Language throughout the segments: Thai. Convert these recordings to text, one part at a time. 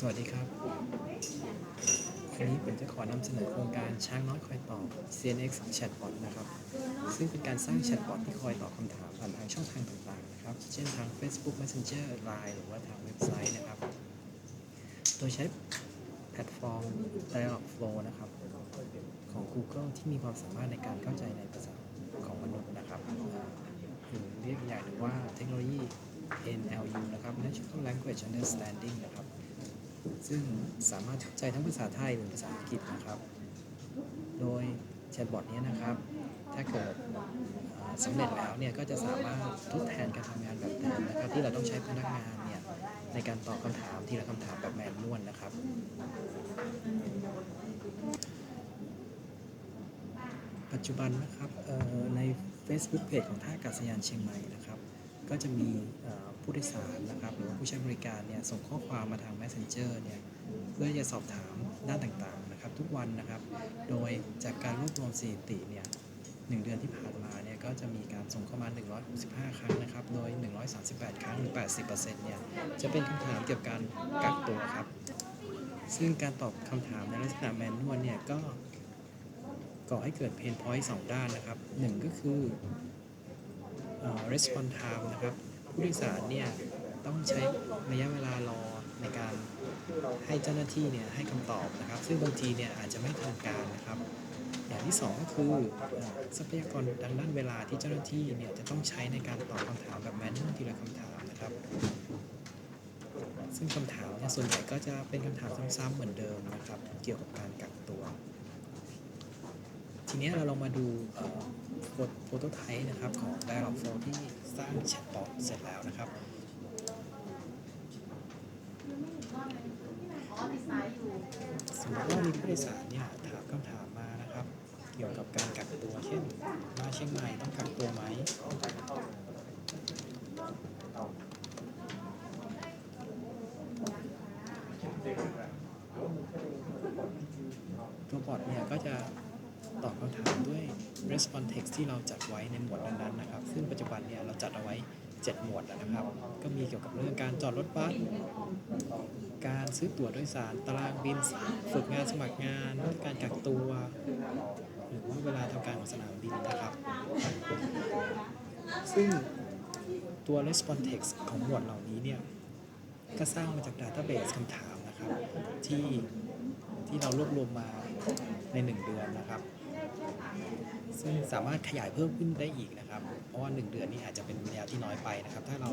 สวัสดีครับวันนี้ผมจะขอนำเสนอโครงการช้างน้อยคอยตอบ CNX Chatbot นะครับ ซึ่งเป็นการสร้างแชทบอทที่คอยตอบคำถามผ่านทางช่องทางต่างๆนะครับ เช่นทาง Facebook Messenger Line หรือว่าทางเว็บไซต์นะครับ โดยใช้แพลตฟอร์ม Dialogflow นะครับ ของ Google ที่มีความสามารถในการเข้าใจในภาษาของมนุษย์นะครับหรือเรียกอีกอย่างหนึ่งว่าเทคโนโลยี NLU นะครับ Natural Language Understanding นะครับ ซึ่งสามารถเข้าใจทั้งภาษาไทยหรือภาษาอังกฤษนะครับ โดยแชทบอทนี้นะครับ ถ้าเกิดสำเร็จแล้วเนี่ยก็จะสามารถทดแทนการทำงานแบบเดิมนะครับ ที่เราต้องใช้พนักงานเนี่ยในการตอบคำถามทีละคำถามแบบแมนนวลนะครับปัจจุบันนะครับใน Facebook Page ของท่าอากาศยานเชียงใหม่นะครับ ก็จะมีผู้โดยสารนะครับหรือว่าผู้ใช้บริการเนี่ยส่งข้อความมาทาง Messenger เนี่ยเพื่อจะสอบถามด้านต่างๆนะครับทุกวันนะครับ โดยจากการรวบรวมสถิติเนี่ยหนึ่งเดือนที่ผ่านมาเนี่ยก็จะมีการส่งเข้ามา 165 ครั้งนะครับ โดย 138 ครั้งหรือ 80%เนี่ยจะเป็นคำถามเกี่ยวกับการกักตัวครับ ซึ่งการตอบคำถามในลักษณะแมนนวลเนี่ยก็ก่อให้เกิดเพนพอยต์สองด้านนะครับหนึ่งก็คือ response time นะครับ ผู้โดยสารเนี่ยต้องใช้ระยะเวลารอในการให้เจ้าหน้าที่เนี่ยให้คำตอบนะครับ ซึ่งบางทีเนี่ยอาจจะไม่ทันการนะครับอย่างที่สองก็คือเอ่อทรัพยากรทางด้านเวลาที่เจ้าหน้าที่เนี่ยจะต้องใช้ในการตอบคำถามแบบแมนนวลทีละคำถามนะครับ ซึ่งคำถามเนี่ยส่วนใหญ่ก็จะเป็นคำถามซ้ำๆเหมือนเดิมนะครับ เกี่ยวกับการกักตัว ทีนี้เราลองมาดู กดโฟโตไทป์นะครับของ Dialogflow ที่สร้างแชทบอทเสร็จแล้วนะครับสมมติว่ามีผู้โดยสารเนี่ยถามคำถามมานะครับ เกี่ยวกับการกักตัวเช่นมาเชียงใหม่ต้องกักตัวไหมตัวบอทเนี่ยก็จะ ตอบคำถามด้วย response text ที่เราจัดไว้ในหมวดนั้นๆนะครับ ซึ่งปัจจุบันเนี่ยเราจัดเอาไว้ 7 หมวดแล้วนะครับ ก็มีเกี่ยวกับเรื่องการจอดรถบัส การซื้อตั๋วโดยสาร ตารางบิน ฝึกงานสมัครงาน การกักตัว หรือว่าเวลาทำการของสนามบินนะครับ ซึ่งตัว response text ของหมวดเหล่านี้เนี่ย ก็สร้างมาจาก database คำถามนะครับ ที่ที่เรารวบรวมมาใน 1 เดือนนะครับ ซึ่งสามารถขยายเพิ่มขึ้นได้อีกนะครับ เพราะว่า 1 เดือนนี้อาจจะเป็นระยะที่น้อยไปนะครับ ถ้าเรา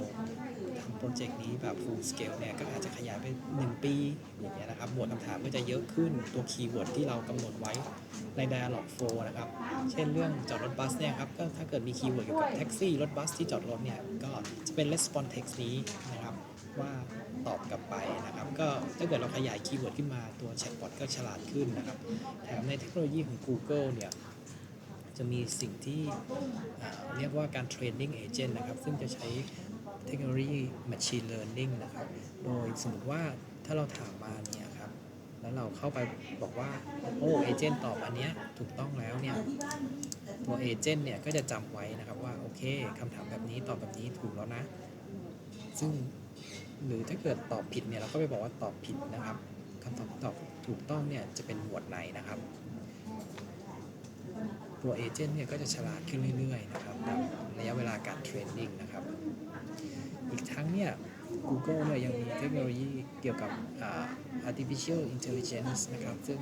ทำโปรเจกต์นี้แบบ full scale เนี่ย ก็อาจจะขยายไป 1 ปีอย่างเงี้ยนะครับ หมวดคำถามก็จะเยอะขึ้น ตัวคีย์เวิร์ดที่เรากำหนดไว้ใน dialog flow นะครับ เช่นเรื่องจอดรถบัสเนี่ยครับ ก็ถ้าเกิดมีคีย์เวิร์ดเกี่ยวกับแท็กซี่ รถบัสที่จอดรถเนี่ย ก็จะเป็น response text นี้นะครับ ว่าตอบกลับไป ก็ถ้าเกิดเราขยายคีย์เวิร์ดขึ้นมาตัวแชทบอทก็ฉลาดขึ้นนะครับ แถมในเทคโนโลยีของ Google เนี่ยจะมีสิ่งที่เรียกว่าการ training agent นะครับ ซึ่งจะใช้เทคโนโลยี machine learning นะครับ โดยสมมติว่าถ้าเราถามมาเนี่ยครับ แล้วเราเข้าไปบอกว่า โอ้เอเจนต์ตอบอันเนี้ยถูกต้องแล้วเนี่ย ตัวเอเจนต์เนี่ยก็จะจำไว้นะครับว่า โอเคคำถามแบบนี้ตอบแบบนี้ถูกแล้วนะ ซึ่ง หรือถ้าเกิดตอบผิดเนี่ยเราก็ไปบอกว่าตอบผิดนะครับคำตอบที่ตอบถูกต้องเนี่ยจะเป็นหมวดไหนนะครับ ตัวเอเจนต์เนี่ยก็จะฉลาดขึ้นเรื่อยๆนะครับตามระยะเวลาการเทรนนิ่งนะครับ อีกทั้งเนี่ย Google เนี่ยยังมีเทคโนโลยีเกี่ยวกับ artificial intelligence นะครับ ซึ่ง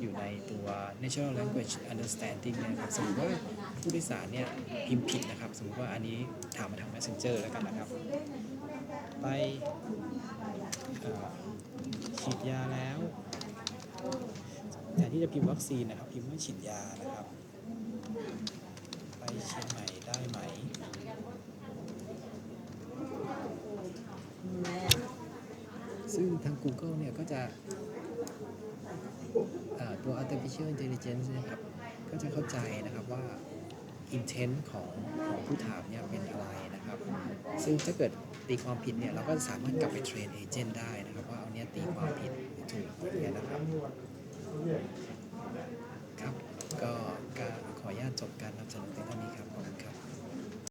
อยู่ในตัว natural language understanding นยนะครับ สมมติว่าผู้โดยสารเนี่ยพิมพ์ผิดนะครับ สมมติว่าอันนี้ถามมาทาง messenger แล้วกันนะครับ ไปฉีดยาแล้วแทนที่จะพิมพ์วัคซีนนะครับ พิมพ์ว่าฉีดยานะครับ ไปเชียงใหม่ได้ไหมซึ่งทาง Google เนี่ย ก็จะเอ่อตัว artificial intelligence นะครับ ก็จะเข้าใจนะครับว่า intent ของของผู้ถามเนี่ยเป็นอะไรนะครับ ซึ่งถ้าเกิดตีความผิดเนี่ยเราก็สามารถกลับไปเทรนเอเจนต์ได้นะครับ ว่าเอาเนี้ยตีความผิดหรือถูกอย่างเนี่ยนะครับครับ ก็การขออนุญาตจบการนำเสนอเพียงเท่านี้ครับ